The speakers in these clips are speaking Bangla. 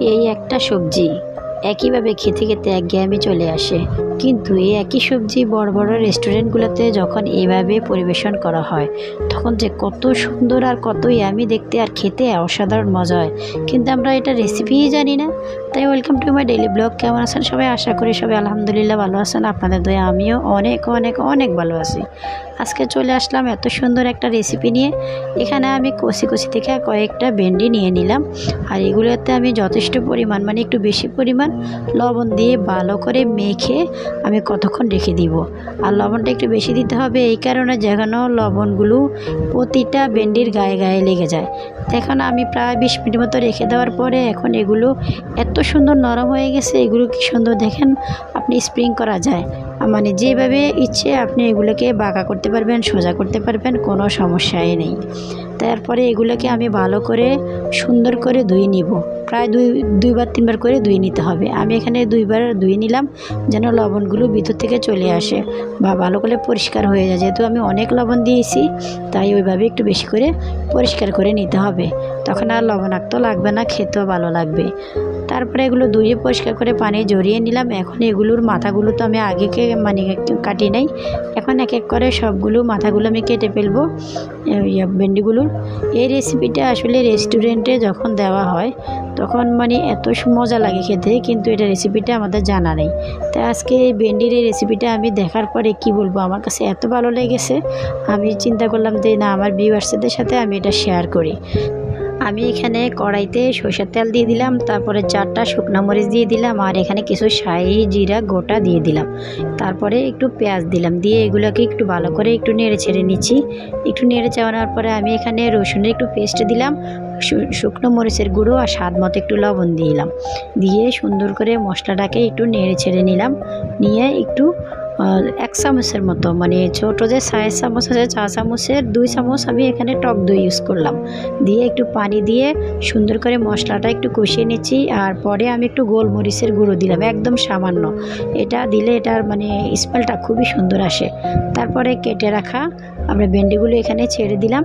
এই একটা সবজি। একইভাবে খেতে খেতে একঘেয়েমি চলে আসে। কিন্তু এই একই সবজি বড় বড় রেস্টুরেন্টগুলোতে যখন এভাবে পরিবেশন করা হয়, তখন যে কত সুন্দর আর কতই আমি দেখতে আর খেতে অসাধারণ মজা হয়। কিন্তু আমরা এটা রেসিপিই জানি না। তাই welcome to my daily blog কেমন আছেন সবাই? আশা করি সবাই আলহামদুলিল্লাহ ভালো আছেন। আপনাদের দয়া, আমিও অনেক অনেক অনেক ভালো আছি। আজকে চলে আসলাম এত সুন্দর একটা রেসিপি নিয়ে। এখানে আমি কষি কষি থেকে কয়েকটা ভেন্ডি নিয়ে নিলাম। আর এগুলোতে আমি যথেষ্ট পরিমাণ মানে একটু বেশি পরিমাণ লবণ দিয়ে ভালো করে মেখে আমি কতক্ষণ রেখে দিব? আর লবণটা একটু বেশি দিতে হবে, এই কারণে যেন লবণগুলো প্রতিটা ভেন্ডির গায়ে গায়ে লেগে যায়। এখন আমি প্রায় বিশ মিনিট মতো রেখে দেওয়ার পরে এখন এগুলো এত সুন্দর নরম হয়ে গেছে, এগুলো কি সুন্দর দেখেন, আপনি স্প্রিং করা যায়। মানে যেভাবে ইচ্ছে আপনি এগুলোকে বাঁকা করতে পারবেন, সোজা করতে পারবেন, কোনো সমস্যাই নেই। তারপরে এগুলোকে আমি ভালো করে সুন্দর করে ধুয়ে নিব। প্রায় দুই, দুইবার, তিনবার করে ধুয়ে নিতে হবে। আমি এখানে দুইবার ধুয়ে নিলাম যেন লবণগুলো ভিতর থেকে চলে আসে বা ভালো করে পরিষ্কার হয়ে যায়। যেহেতু আমি অনেক লবণ দিয়েছি, তাই ওইভাবে একটু বেশি করে পরিষ্কার করে নিতে হবে। তখন আর লবণাক্ত লাগবে না, খেতেও ভালো লাগবে। তারপরে এগুলো ধুয়ে পরিষ্কার করে পানি জড়িয়ে নিলাম। এখন এগুলোর মাথাগুলো তো আমি আগেকে মানে কাটি নাই। এখন এক এক করে সবগুলো মাথাগুলো আমি কেটে ফেলব ভেন্ডিগুলোর। এই রেসিপিটা আসলে রেস্টুরেন্টে যখন দেওয়া হয়, তখন মানে এত মজা লাগে খেতে, কিন্তু এটা রেসিপিটা আমাদের জানা নেই। তাই আজকে এই ভেন্ডির এই রেসিপিটা আমি দেখার পরে কি বলব, আমার কাছে এত ভালো লেগেছে। আমি চিন্তা করলাম যে না, আমার ভিউয়ার্সদের সাথে আমি এটা শেয়ার করি। আমি এখানে কড়াইতে সরষের তেল দিয়ে দিলাম, তারপরে চারটা শুকনো মরিচ দিয়ে দিলাম, আর এখানে কিছু শাহি জিরা গোটা দিয়ে দিলাম। তারপরে একটু পেঁয়াজ দিলাম, দিয়ে এগুলোকে একটু ভালো করে একটু নেড়ে ছেড়ে নিচ্ছি। একটু নেড়ে চাওয়ানোর পরে আমি এখানে রসুনের একটু পেস্ট দিলাম শুকনো মরিচের গুঁড়ো আর স্বাদ মতো একটু লবণ দিলাম। দিয়ে সুন্দর করে মশলাটাকে একটু নেড়ে ছেড়ে নিলাম, নিয়ে একটু এক চামচের মতো মানে ছোটো যে সাড়ে চামচ আছে চা চামচের দুই চামচ আমি এখানে টক দই ইউজ করলাম। দিয়ে একটু পানি দিয়ে সুন্দর করে মশলাটা একটু কষিয়ে নিচ্ছি, আর পরে আমি একটু গোলমরিচের গুঁড়ো দিলাম, একদম সামান্য। এটা দিলে এটার মানে স্মেলটা খুবই সুন্দর আসে। তারপরে কেটে রাখা আমরা ভেন্ডিগুলো এখানে ছেড়ে দিলাম।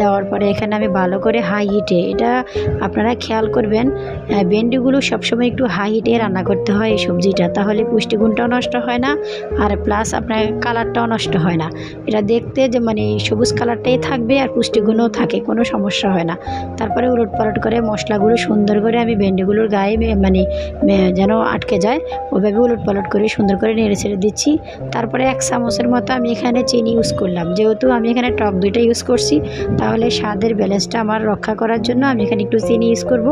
দেওয়ার পরে এখানে আমি ভালো করে হাই হিটে এটা আপনারা খেয়াল করবেন ভেন্ডিগুলো সবসময় একটু হাই হিটে রান্না করতে হয় এই সবজিটা, তাহলে পুষ্টিগুণটাও নষ্ট হয় না, আর প্লাস আপনার কালারটাও নষ্ট হয় না। এটা দেখতে যে মানে সবুজ কালারটাই থাকবে আর পুষ্টিগুণও থাকে, কোনো সমস্যা হয় না। তারপরে উলট পালট করে মশলাগুলো সুন্দর করে আমি ভেন্ডিগুলোর গায়ে মানে যেন আটকে যায় ওইভাবে উলট পালট করে সুন্দর করে নেড়ে ছেড়ে দিচ্ছি। তারপরে এক চামচের মতো আমি এখানে চিনি ইউজ করলাম, যেহেতু আমি এখানে টক দুইটা ইউজ করছি, তাহলে স্বাদের ব্যালেন্সটা আমার রক্ষা করার জন্য আমি এখানে একটু চিনি ইউজ করব,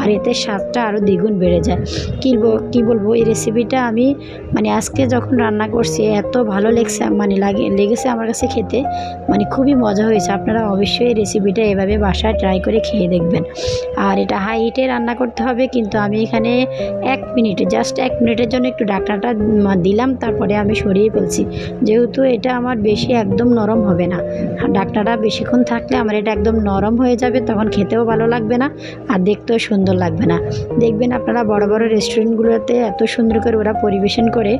আর এতে স্বাদটা আরও দ্বিগুণ বেড়ে যায়। কী কী বলব, এই রেসিপিটা আমি মানে আজকে যখন রান্না করছি, এত ভালো লেগছে মানে লাগে, লেগেছে আমার কাছে খেতে মানে খুবই মজা হয়েছে। আপনারা অবশ্যই এই রেসিপিটা এভাবে বাসায় ট্রাই করে খেয়ে দেখবেন। আর এটা হাই হিটে রান্না করতে হবে, কিন্তু আমি এখানে এক মিনিটে জাস্ট এক মিনিটের জন্য একটু ডাকনাটা দিলাম, তারপরে আমি সরিয়ে ফেলছি। যেহেতু এটা আমার বেশি একদম নরম হবে না। আর ডাকনাটা বেশিক্ষণ থাকলে আমার এটা একদম নরম হয়ে যাবে, তখন খেতেও ভালো লাগবে না আর দেখতেও সুন্দর লাগবে না। দেখবেন আপনারা বড় বড় রেস্টুরেন্টগুলোতে এত সুন্দর করে ওরা পরিবেশন করে,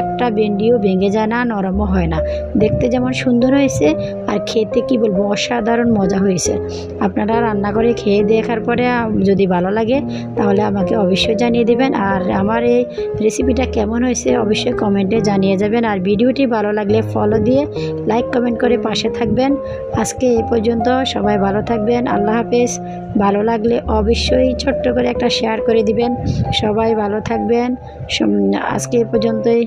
একটা ভেন্ডিও ভেঙে যায় না, নরমও হয় না। দেখতে যেমন সুন্দর হয়েছে আর খেতে কি বলব, অসাধারণ মজা হয়েছে। আপনারা রান্না করে খেয়ে দেখার পরে যদি ভালো লাগে তাহলে আমাকে অবশ্যই জানিয়ে দেবেন। আর আমার এই রেসিপিটা কেমন হয়েছে অবশ্যই কমেন্টে জানিয়ে যাবেন। আর ভিডিওটি ভালো লাগলে ফলো দিয়ে লাইক কমেন্ট করে পাশে থাকবেন। আজকে এই পর্যন্ত সবাই ভালো থাকবেন। আল্লাহ হাফেজ। ভালো লাগলে অবশ্যই ছোট্ট করে একটা শেয়ার করে দিবেন। সবাই ভালো থাকবেন। আজকে এ পর্যন্তই।